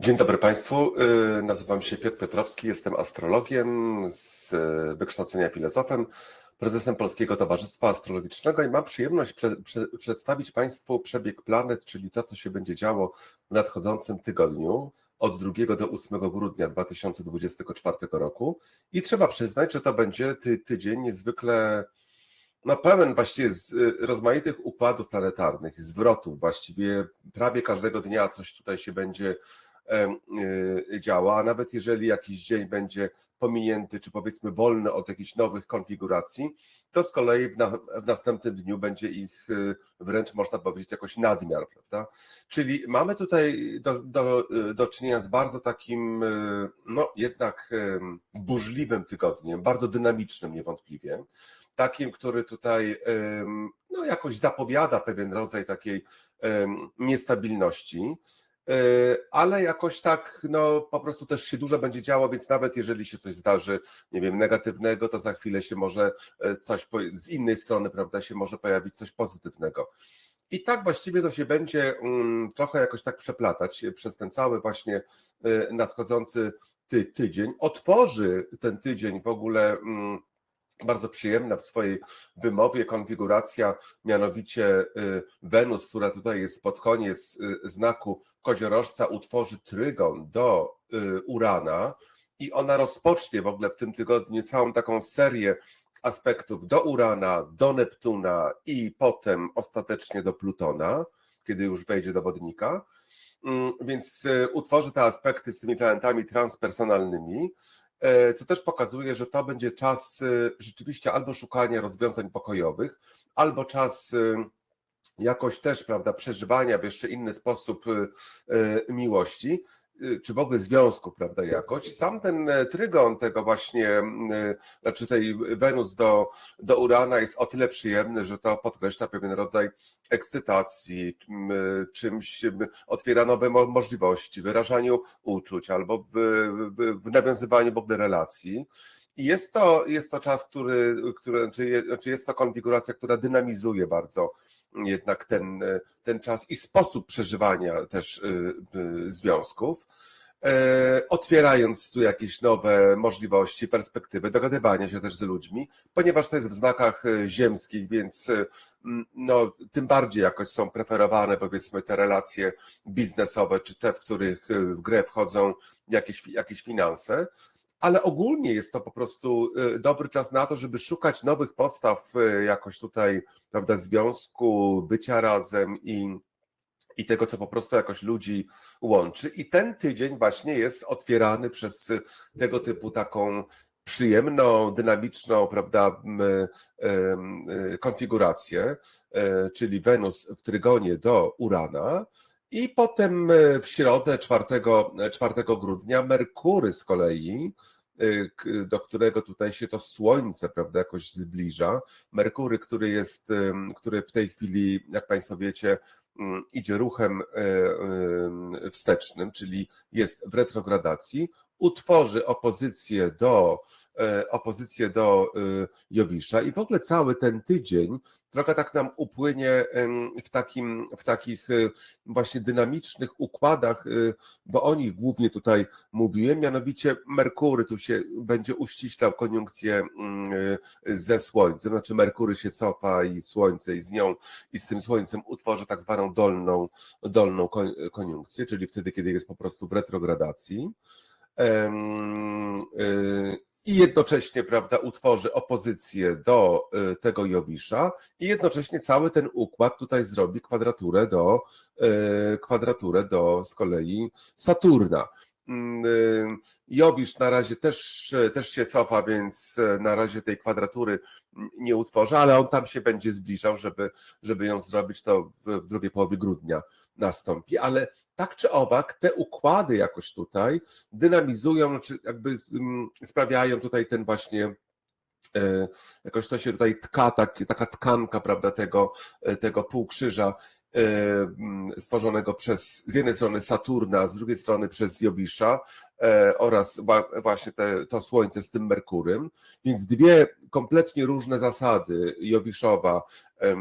Dzień dobry Państwu. Y, Nazywam się Piotr Piotrowski, jestem astrologiem z y, wykształcenia filozofem, prezesem Polskiego Towarzystwa Astrologicznego i mam przyjemność prze, prze, przedstawić Państwu przebieg planet, czyli to, co się będzie działo w nadchodzącym tygodniu od 2 do 8 grudnia 2024 roku. I trzeba przyznać, że to będzie ty, tydzień niezwykle no, pełen właściwie z y, rozmaitych układów planetarnych, zwrotów właściwie prawie każdego dnia coś tutaj się będzie działa, a nawet jeżeli jakiś dzień będzie pominięty, czy powiedzmy wolny od jakichś nowych konfiguracji, to z kolei w, na, w następnym dniu będzie ich y, wręcz można powiedzieć jakoś nadmiar, prawda? Czyli mamy tutaj do, do, do czynienia z bardzo takim, y, no jednak burzliwym tygodniem, bardzo dynamicznym niewątpliwie takim, który tutaj no, jakoś zapowiada pewien rodzaj takiej niestabilności, ale jakoś tak, no po prostu też się dużo będzie działo, więc nawet jeżeli się coś zdarzy, nie wiem, negatywnego, to za chwilę się może e, coś z innej strony, prawda, się może pojawić coś pozytywnego. I tak właściwie to się będzie mm, trochę jakoś tak przeplatać przez ten cały właśnie e, nadchodzący ty, tydzień. Otworzy ten tydzień w ogóle mm, bardzo przyjemna w swojej wymowie konfiguracja, mianowicie y, Wenus, która tutaj jest pod koniec y, znaku koziorożca, utworzy trygon do y, Urana i ona rozpocznie w ogóle w tym tygodniu całą taką serię aspektów do Urana, do Neptuna i potem ostatecznie do Plutona, kiedy już wejdzie do wodnika. Mm, Więc utworzy te aspekty z tymi planetami transpersonalnymi, co też pokazuje, że to będzie czas y, rzeczywiście albo szukania rozwiązań pokojowych, albo czas y, jakoś też, prawda, przeżywania w jeszcze inny sposób miłości, czy w ogóle związków, prawda, jakoś. Sam ten e, trygon tego właśnie, y, znaczy tej Wenus do, do Urana jest o tyle przyjemny, że to podkreśla pewien rodzaj ekscytacji, y, czymś y, otwiera nowe mo- możliwości, wyrażaniu uczuć albo w, w, w nawiązywaniu w ogóle relacji. I jest to, jest to czas, który, który czy, je- znaczy jest to konfiguracja, która dynamizuje bardzo jednak ten, ten czas i sposób przeżywania też y, y, związków, e, otwierając tu jakieś nowe możliwości, perspektywy dogadywania się też z ludźmi, ponieważ to jest w znakach ziemskich, więc no, tym bardziej jakoś są preferowane powiedzmy te relacje biznesowe, czy te, w których w grę wchodzą jakieś, jakieś finanse ale ogólnie jest to po prostu y, dobry czas na to, żeby szukać nowych podstaw y, jakoś tutaj, prawda, związku, bycia razem i, i tego, co po prostu jakoś ludzi łączy. I ten tydzień właśnie jest otwierany przez y, tego typu taką przyjemną, dynamiczną, prawda, konfigurację, czyli Wenus w trygonie do Urana. I potem e, w środę 4, 4 grudnia Merkury z kolei, k- do którego tutaj się to Słońce, prawda, jakoś zbliża. Merkury, który jest, który w tej chwili, jak Państwo wiecie, ym, idzie ruchem e, ym, wstecznym, czyli jest w retrogradacji, utworzy opozycję do e, opozycję do y, Jowisza. I w ogóle cały ten tydzień trochę tak nam upłynie w, takim, w takich y, właśnie dynamicznych układach, bo o nich głównie tutaj mówiłem, mianowicie Merkury tu się będzie uściślał koniunkcję mm, ze Słońcem, znaczy Merkury się cofa i Słońce i z nią i z tym Słońcem utworzy tak zwaną dolną, dolną kon- koniunkcję, czyli wtedy, kiedy jest po prostu w retrogradacji. I jednocześnie, prawda, utworzy opozycję do y, tego Jowisza i jednocześnie cały ten układ tutaj zrobi kwadraturę do, y, kwadraturę do z kolei Saturna. Mm, y, Jowisz na razie też, też się cofa, więc na razie tej kwadratury nie utworzy, ale on tam się będzie zbliżał, żeby, żeby ją zrobić, to w drugiej połowie grudnia nastąpi, ale tak czy owak te układy jakoś tutaj dynamizują, czy jakby mm, sprawiają tutaj ten właśnie e, jakoś to się tutaj tka, tak, taka tkanka, prawda, tego, e, tego półkrzyża stworzonego przez z jednej strony Saturna, z drugiej strony przez Jowisza e, oraz właśnie te, to Słońce z tym Merkurym, więc dwie kompletnie różne zasady Jowiszowa, e,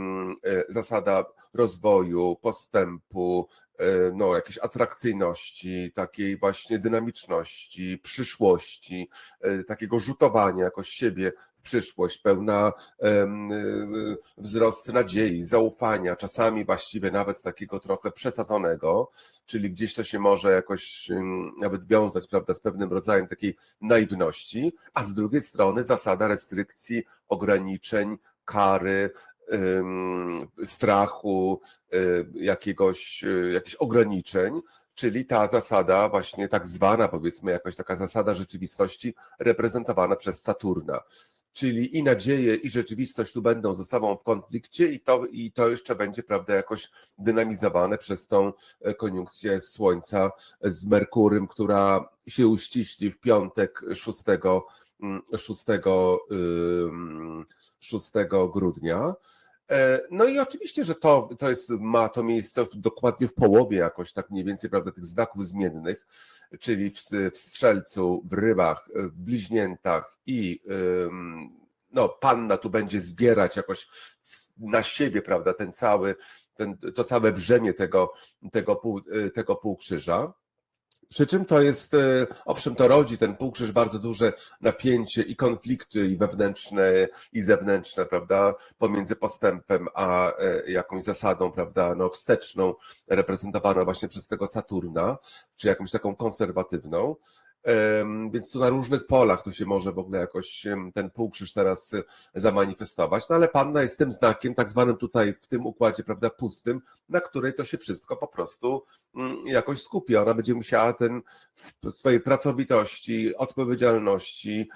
zasada rozwoju, postępu, e, no, jakiejś atrakcyjności, takiej właśnie dynamiczności, przyszłości, e, takiego rzutowania jakoś siebie przyszłość, pełna y, wzrost nadziei, zaufania, czasami właściwie nawet takiego trochę przesadzonego, czyli gdzieś to się może jakoś nawet wiązać, prawda, z pewnym rodzajem takiej naiwności, a z drugiej strony zasada restrykcji, ograniczeń, kary, strachu, y, jakiegoś, y, jakichś ograniczeń, czyli ta zasada właśnie tak zwana, powiedzmy, jakoś taka zasada rzeczywistości reprezentowana przez Saturna. Czyli i nadzieje, i rzeczywistość tu będą ze sobą w konflikcie, i to, i to jeszcze będzie, prawda, jakoś dynamizowane przez tą e, koniunkcję Słońca z Merkurym, która się uściśli w piątek 6, mm, 6, ym, 6 grudnia. E, No i oczywiście, że to, to jest, ma to miejsce w- dokładnie w połowie jakoś tak mniej więcej, prawda, tych znaków zmiennych, czyli w, w strzelcu, w rybach, w bliźniętach i ym, no, panna tu będzie zbierać jakoś na siebie, prawda, ten cały, ten, to całe brzemię tego, tego, pół, tego półkrzyża. Przy czym to jest, e, owszem, to rodzi ten półkrzyż bardzo duże napięcie i konflikty i wewnętrzne, i zewnętrzne, prawda, pomiędzy postępem a e, jakąś zasadą, prawda, no wsteczną, reprezentowaną właśnie przez tego Saturna, czy jakąś taką konserwatywną. Więc tu na różnych polach to się może w ogóle jakoś ten półkrzyż teraz e, zamanifestować. No ale panna jest tym znakiem, tak zwanym tutaj w tym układzie, prawda, pustym, na której to się wszystko po prostu mm, jakoś skupi. Ona będzie musiała ten w swojej pracowitości, odpowiedzialności,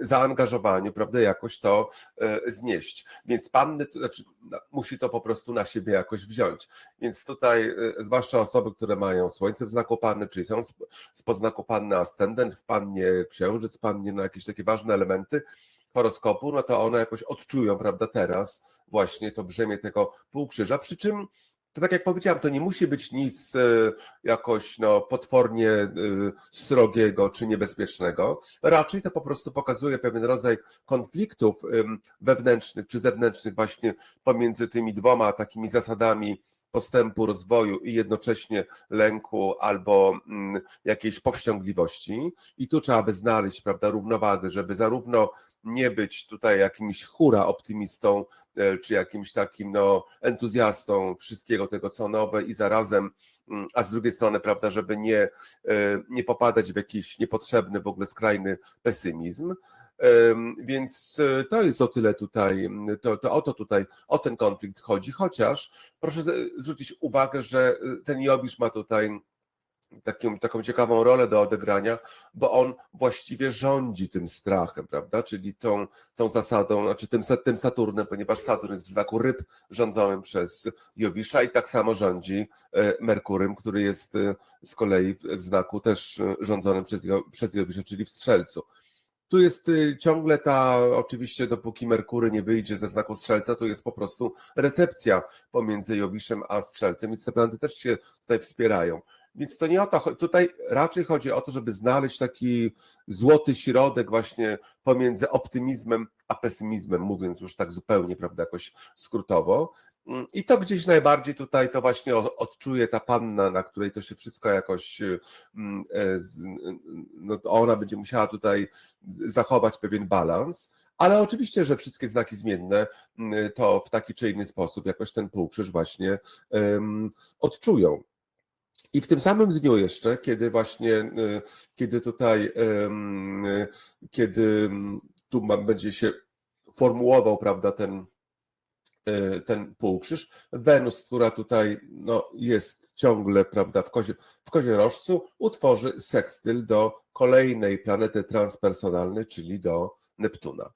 zaangażowaniu, prawda, jakoś to e, znieść. Więc panny, to znaczy, musi to po prostu na siebie jakoś wziąć. Więc tutaj, e, zwłaszcza osoby, które mają słońce w znaku panny, czyli są sp- spod znaku panny ascendent w pannie, księżyc pannie, no jakieś takie ważne elementy horoskopu, no to one jakoś odczują, prawda, teraz właśnie to brzemię tego półkrzyża, przy czym to tak jak powiedziałem, to nie musi być nic e, jakoś no, potwornie e, srogiego czy niebezpiecznego. Raczej to po prostu pokazuje pewien rodzaj konfliktów wewnętrznych czy zewnętrznych właśnie pomiędzy tymi dwoma takimi zasadami postępu, rozwoju i jednocześnie lęku albo mm, jakiejś powściągliwości. I tu trzeba by znaleźć, prawda, równowagę, żeby zarówno nie być tutaj jakimś hura optymistą, e, czy jakimś takim no, entuzjastą wszystkiego tego, co nowe i zarazem, mm, a z drugiej strony, prawda, żeby nie, e, nie popadać w jakiś niepotrzebny w ogóle skrajny pesymizm. Więc e, to jest o tyle tutaj, to, to o to tutaj, o ten konflikt chodzi, chociaż proszę zwrócić uwagę, że ten Jowisz ma tutaj taką, taką ciekawą rolę do odegrania, bo on właściwie rządzi tym strachem, prawda? Czyli tą, tą zasadą, znaczy tym, tym Saturnem, ponieważ Saturn jest w znaku ryb rządzonym przez Jowisza i tak samo rządzi e, Merkurym, który jest e, z kolei w, znaku też e, rządzonym przez, przez Jowisza, czyli w Strzelcu. Tu jest ciągle ta, oczywiście dopóki Merkury nie wyjdzie ze znaku Strzelca, to jest po prostu recepcja pomiędzy Jowiszem a Strzelcem, więc te planety też się tutaj wspierają. Więc to nie o to, tutaj raczej chodzi o to, żeby znaleźć taki złoty środek właśnie pomiędzy optymizmem a pesymizmem, mówiąc już tak zupełnie, prawda, jakoś skrótowo. Mm, I to gdzieś najbardziej tutaj to właśnie odczuje ta panna, na której to się wszystko jakoś, mm, e, no ona będzie musiała tutaj zachować pewien balans, ale oczywiście, że wszystkie znaki zmienne mm, to w taki czy inny sposób jakoś ten półkrzyż właśnie odczują. I w tym samym dniu jeszcze, kiedy właśnie, y, kiedy tutaj, y, kiedy tu będzie się formułował, prawda, ten, y, ten półkrzyż, Wenus, która tutaj no, jest ciągle, prawda, w, kozie, w koziorożcu, utworzy sekstyl do kolejnej planety transpersonalnej, czyli do Neptuna.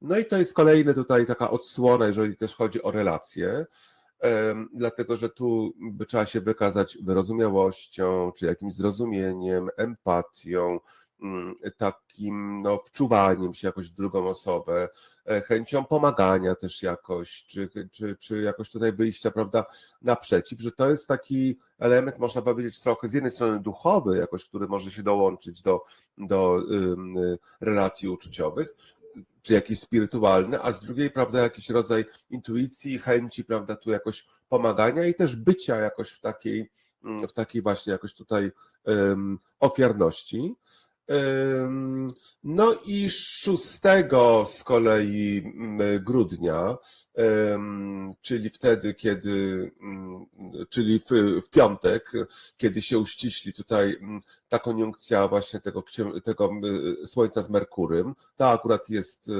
No i to jest kolejna tutaj taka odsłona, jeżeli też chodzi o relacje, dlatego że tu trzeba się wykazać wyrozumiałością, czy jakimś zrozumieniem, empatią, mm, takim no, wczuwaniem się jakoś w drugą osobę, e, chęcią pomagania też jakoś, czy, czy, czy jakoś tutaj wyjścia, prawda, naprzeciw, że to jest taki element, można powiedzieć, trochę z jednej strony duchowy, jakoś, który może się dołączyć do, do y, relacji uczuciowych, czy jakiś spirytualny, a z drugiej, prawda, jakiś rodzaj intuicji, chęci, prawda, tu jakoś pomagania i też bycia jakoś w takiej, w takiej właśnie jakoś tutaj um, ofiarności. No i 6 z kolei mm, grudnia, czyli wtedy, kiedy, mm, czyli w, w piątek, kiedy się uściśli tutaj mm, ta koniunkcja właśnie tego, tego Słońca z Merkurym, to akurat jest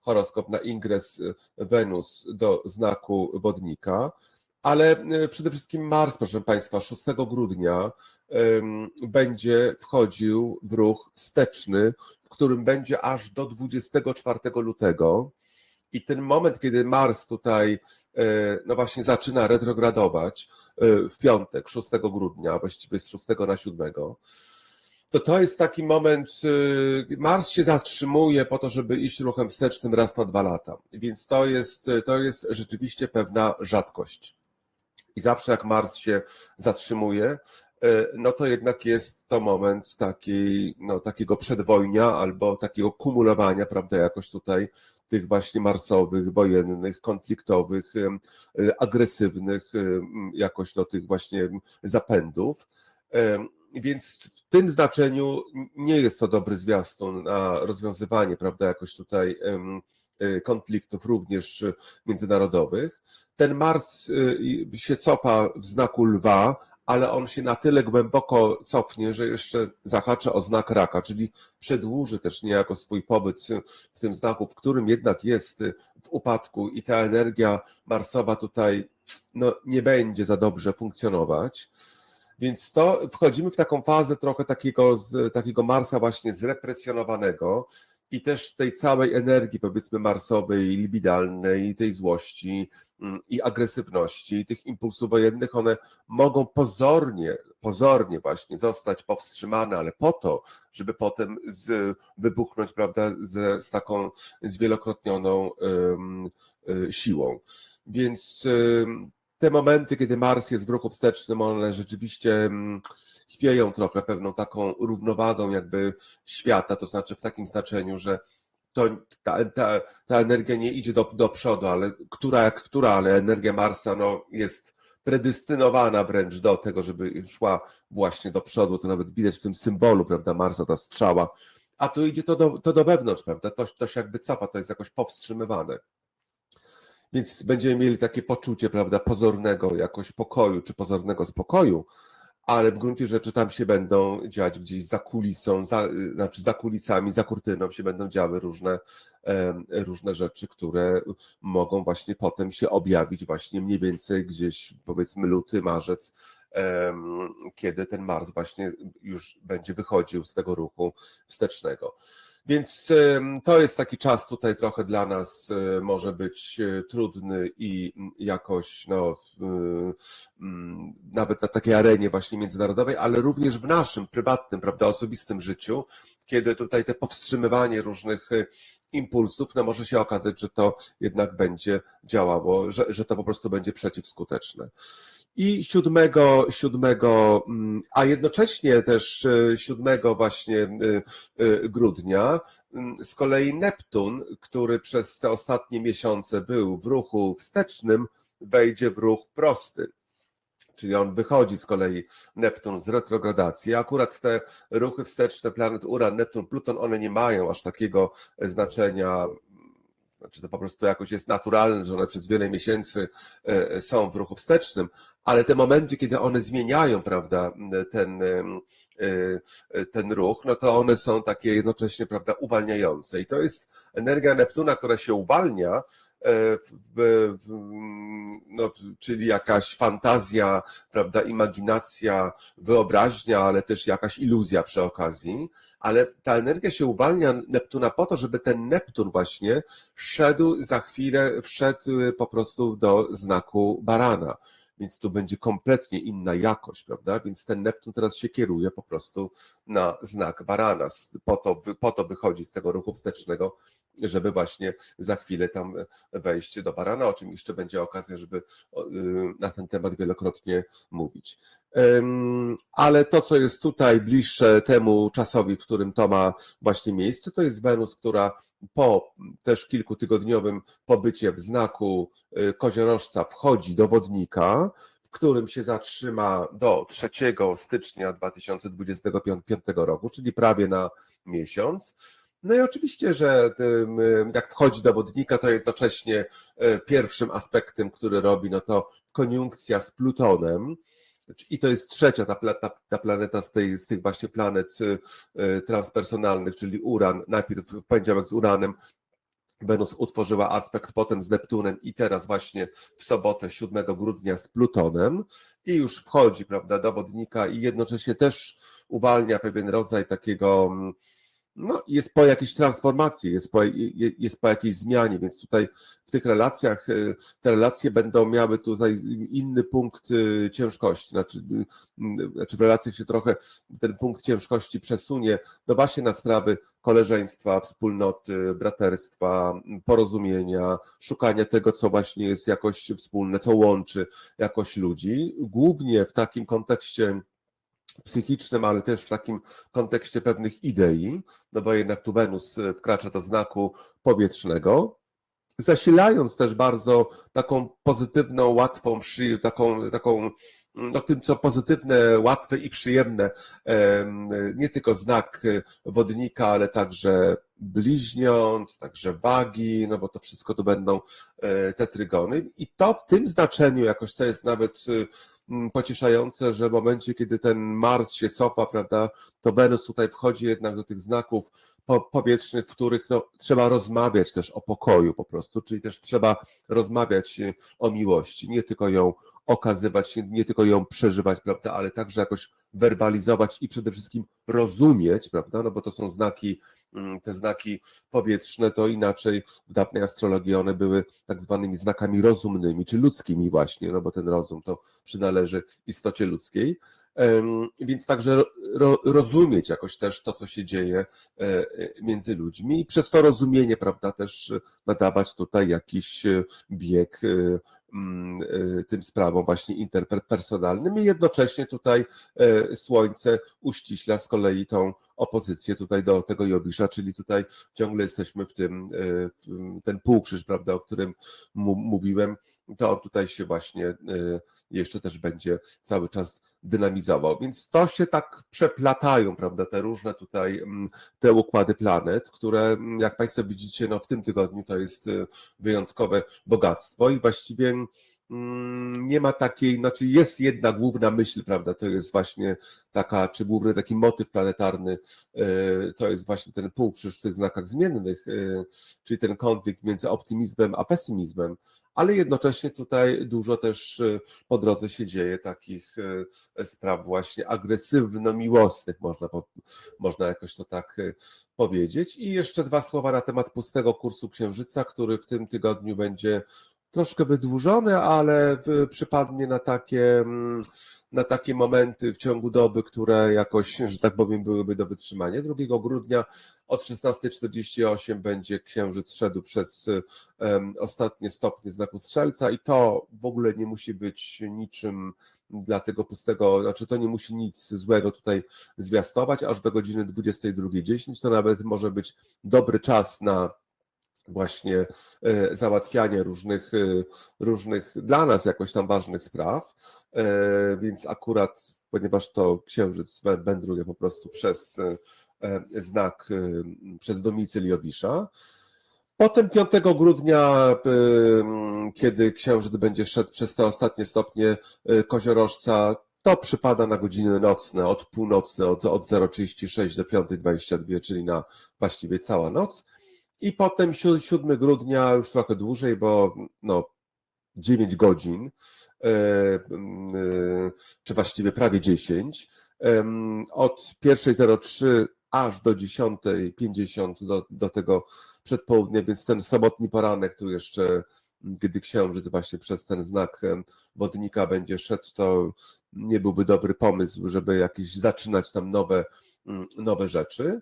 horoskop na ingres Wenus do znaku wodnika, ale y, przede wszystkim Mars, proszę Państwa, 6 grudnia będzie wchodził w ruch wsteczny, w którym będzie aż do 24 lutego. I ten moment, kiedy Mars tutaj, y, no właśnie, zaczyna retrogradować y, w piątek, 6 grudnia, właściwie z 6 na 7, to to jest taki moment, Mars się zatrzymuje po to, żeby iść ruchem wstecznym raz na dwa lata. Więc to jest, to jest rzeczywiście pewna rzadkość. I zawsze jak Mars się zatrzymuje, y, no to jednak jest to moment no, takiego przedwojnia albo takiego kumulowania, prawda, jakoś tutaj tych właśnie marsowych, wojennych, konfliktowych, agresywnych, jakoś do tych właśnie zapędów. Więc w tym znaczeniu nie jest to dobry zwiastun na rozwiązywanie, prawda, jakoś tutaj konfliktów również międzynarodowych. Ten Mars y, się cofa w znaku lwa, ale on się na tyle głęboko cofnie, że jeszcze zahacza o znak raka, czyli przedłuży też niejako swój pobyt w tym znaku, w którym jednak jest w upadku i ta energia marsowa tutaj no, nie będzie za dobrze funkcjonować. Więc to wchodzimy w taką fazę trochę takiego, z, takiego Marsa właśnie zrepresjonowanego i też tej całej energii powiedzmy marsowej, libidalnej, tej złości mm, i agresywności, tych impulsów wojennych, one mogą pozornie, pozornie właśnie zostać powstrzymane, ale po to, żeby potem z, wybuchnąć, prawda, z, z taką zwielokrotnioną y, siłą. Więc te momenty, kiedy Mars jest w ruchu wstecznym, one rzeczywiście mm, chwieją trochę pewną taką równowagą jakby świata, to znaczy w takim znaczeniu, że to, ta, ta, ta energia nie idzie do, do przodu, ale która jak która, ale energia Marsa no, jest predystynowana wręcz do tego, żeby szła właśnie do przodu, co nawet widać w tym symbolu, prawda, Marsa, ta strzała, a tu idzie to do, to do wewnątrz, prawda, to, to się jakby cofa, to jest jakoś powstrzymywane. Więc będziemy mieli takie poczucie, prawda, pozornego jakoś pokoju, czy pozornego spokoju, ale w gruncie rzeczy tam się będą dziać gdzieś za kulisą, za, znaczy za kulisami, za kurtyną się będą działy różne, różne rzeczy, które mogą właśnie potem się objawić właśnie mniej więcej gdzieś powiedzmy luty, marzec, kiedy ten Mars właśnie już będzie wychodził z tego ruchu wstecznego. Więc to jest taki czas tutaj trochę dla nas e, może być e, trudny i jakoś no, mm, nawet na takiej arenie właśnie międzynarodowej, ale również w naszym prywatnym, prawda, osobistym życiu, kiedy tutaj te powstrzymywanie różnych e, impulsów, no może się okazać, że to jednak będzie działało, że, że to po prostu będzie przeciwskuteczne. I siódmego, siódmego, mm, a jednocześnie też e, siódmego właśnie e, e, grudnia mm, z kolei Neptun, który przez te ostatnie miesiące był w ruchu wstecznym, wejdzie w ruch prosty. Czyli on wychodzi z kolei Neptun z retrogradacji. Akurat te ruchy wsteczne planet Uran, Neptun, Pluton, one nie mają aż takiego znaczenia. Znaczy to po prostu jakoś jest naturalne, że one przez wiele miesięcy e, są w ruchu wstecznym, ale te momenty, kiedy one zmieniają, prawda, ten, e, ten ruch, no to one są takie jednocześnie, prawda, uwalniające. I to jest energia Neptuna, która się uwalnia, e, no, czyli jakaś fantazja, prawda, imaginacja, wyobraźnia, ale też jakaś iluzja przy okazji. Ale ta energia się uwalnia Neptuna po to, żeby ten Neptun właśnie szedł za chwilę, wszedł po prostu do znaku barana. więc tu będzie kompletnie inna jakość, prawda? Więc ten Neptun teraz się kieruje po prostu na znak barana. Po to, po to wychodzi z tego ruchu wstecznego, żeby właśnie za chwilę tam wejść do barana, o czym jeszcze będzie okazja, żeby y, na ten temat wielokrotnie mówić. Ale to, co jest tutaj bliższe temu czasowi, w którym to ma właśnie miejsce, to jest Wenus, która po też kilkutygodniowym pobycie w znaku y, koziorożca wchodzi do wodnika, w którym się zatrzyma do 3 stycznia 2025 roku, czyli prawie na miesiąc. No i oczywiście, że jak wchodzi do wodnika, to jednocześnie y, pierwszym aspektem, który robi, no to koniunkcja z Plutonem. I to jest trzecia ta, ta, ta planeta z, tej, z tych właśnie planet y, y, transpersonalnych, czyli Uran. Najpierw w poniedziałek z Uranem, Wenus utworzyła aspekt, potem z Neptunem i teraz właśnie w sobotę 7 grudnia z Plutonem i już wchodzi, prawda, do wodnika i jednocześnie też uwalnia pewien rodzaj takiego, mm, no jest po jakiejś transformacji, jest po, je- jest po jakiejś zmianie, więc tutaj w tych relacjach, y, te relacje będą miały tutaj inny punkt y, ciężkości, znaczy, znaczy w relacjach się trochę ten punkt ciężkości przesunie, no właśnie na sprawy koleżeństwa, wspólnoty, braterstwa, porozumienia, szukania tego, co właśnie jest jakoś wspólne, co łączy jakoś ludzi, głównie w takim kontekście psychicznym, ale też w takim kontekście pewnych idei, no bo jednak tu Wenus y, wkracza do znaku powietrznego, zasilając też bardzo taką pozytywną, łatwą, przy, taką, taką no, tym, co pozytywne, łatwe i przyjemne, em, nie tylko znak y, wodnika, ale także bliźniąt, także wagi, no bo to wszystko to będą e, te trygony. I to w tym znaczeniu jakoś to jest nawet pocieszające, że w momencie, kiedy ten Mars się cofa, prawda, to Wenus tutaj wchodzi jednak do tych znaków po- powietrznych, w których no, trzeba rozmawiać też o pokoju po prostu, czyli też trzeba rozmawiać y, o miłości, nie tylko ją okazywać, nie, nie tylko ją przeżywać, prawda, ale także jakoś werbalizować i przede wszystkim rozumieć, prawda, no bo to są znaki, mm, te znaki powietrzne, to inaczej w dawnej astrologii one były tak zwanymi znakami rozumnymi, czy ludzkimi właśnie, no bo ten rozum to przynależy istocie ludzkiej. Więc także ro, ro, rozumieć jakoś też to, co się dzieje e, e, między ludźmi i przez to rozumienie, prawda, też nadawać tutaj jakiś e, bieg mm, tym sprawom właśnie interpersonalnym i jednocześnie tutaj Słońce uściśla z kolei tą opozycję tutaj do tego Jowisza, czyli tutaj ciągle jesteśmy w tym, e, ten półkrzyż, prawda, o którym mówiłem, to on tutaj się właśnie e, jeszcze też będzie cały czas dynamizował. Więc to się tak przeplatają, prawda, te różne tutaj te układy planet, które jak Państwo widzicie, no w tym tygodniu to jest e, wyjątkowe bogactwo i właściwie nie ma takiej, znaczy jest jedna główna myśl, prawda, to jest właśnie taka, czy główny taki motyw planetarny, e, to jest właśnie ten półkrzyż w tych znakach zmiennych, e, czyli ten konflikt między optymizmem a pesymizmem, ale jednocześnie tutaj dużo też e, po drodze się dzieje takich spraw właśnie agresywno-miłosnych, można, można jakoś to tak powiedzieć. I jeszcze dwa słowa na temat pustego kursu Księżyca, który w tym tygodniu będzie troszkę wydłużony, ale przypadnie na takie, mm, na takie momenty w ciągu doby, które jakoś, że tak powiem, byłyby do wytrzymania. 2 grudnia od 16.48 będzie Księżyc szedł przez ostatnie stopnie znaku Strzelca i to w ogóle nie musi być niczym dla tego pustego, znaczy to nie musi nic złego tutaj zwiastować, aż do godziny 22.10 to nawet może być dobry czas na właśnie e, załatwianie różnych, e, różnych dla nas jakoś tam ważnych spraw, E, więc akurat, ponieważ to księżyc wę- wędruje po prostu przez znak, przez domicyl Jowisza. Potem 5 grudnia, kiedy księżyc będzie szedł przez te ostatnie stopnie koziorożca, to przypada na godziny nocne, od północne, od, od 0,36 do 5,22, czyli na właściwie cała noc. I potem siu- 7 grudnia, już trochę dłużej, bo no, 9 godzin, e, e, czy właściwie prawie 10, em, od 1.03 aż do 10.50 do, do tego przedpołudnia, więc ten sobotni poranek tu jeszcze gdy księżyc właśnie przez ten znak wodnika będzie szedł, to nie byłby dobry pomysł, żeby jakieś zaczynać tam nowe, nowe rzeczy.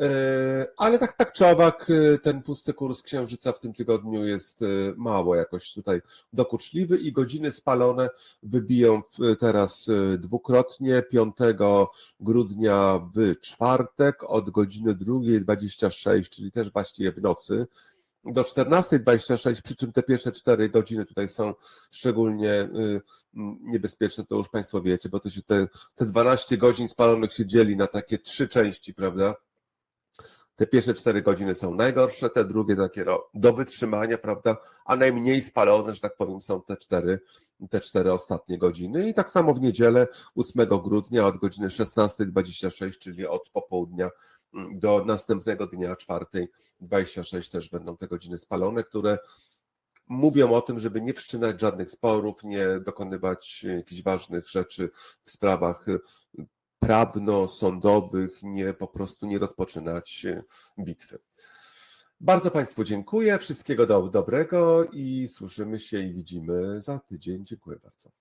E, Ale tak, tak czy owak, e, ten pusty kurs księżyca w tym tygodniu jest e, mało jakoś tutaj dokuczliwy i godziny spalone wybiją teraz dwukrotnie 5 grudnia w czwartek od godziny 2.26, czyli też właściwie w nocy, do 14.26, przy czym te pierwsze 4 godziny tutaj są szczególnie niebezpieczne, to już Państwo wiecie, bo to się te, te 12 godzin spalonych się dzieli na takie trzy części, prawda? Te pierwsze 4 godziny są najgorsze, te drugie takie do wytrzymania, prawda? A najmniej spalone, że tak powiem, są te cztery, te cztery ostatnie godziny. I tak samo w niedzielę 8 grudnia od godziny 16.26, czyli od popołudnia mm, do następnego dnia 4.26 też będą te godziny spalone, które mówią o tym, żeby nie wszczynać żadnych sporów, nie dokonywać jakichś ważnych rzeczy w sprawach prawno-sądowych, nie po prostu nie rozpoczynać y, bitwy. Bardzo Państwu dziękuję, wszystkiego do, dobrego i słyszymy się i widzimy za tydzień. Dziękuję bardzo.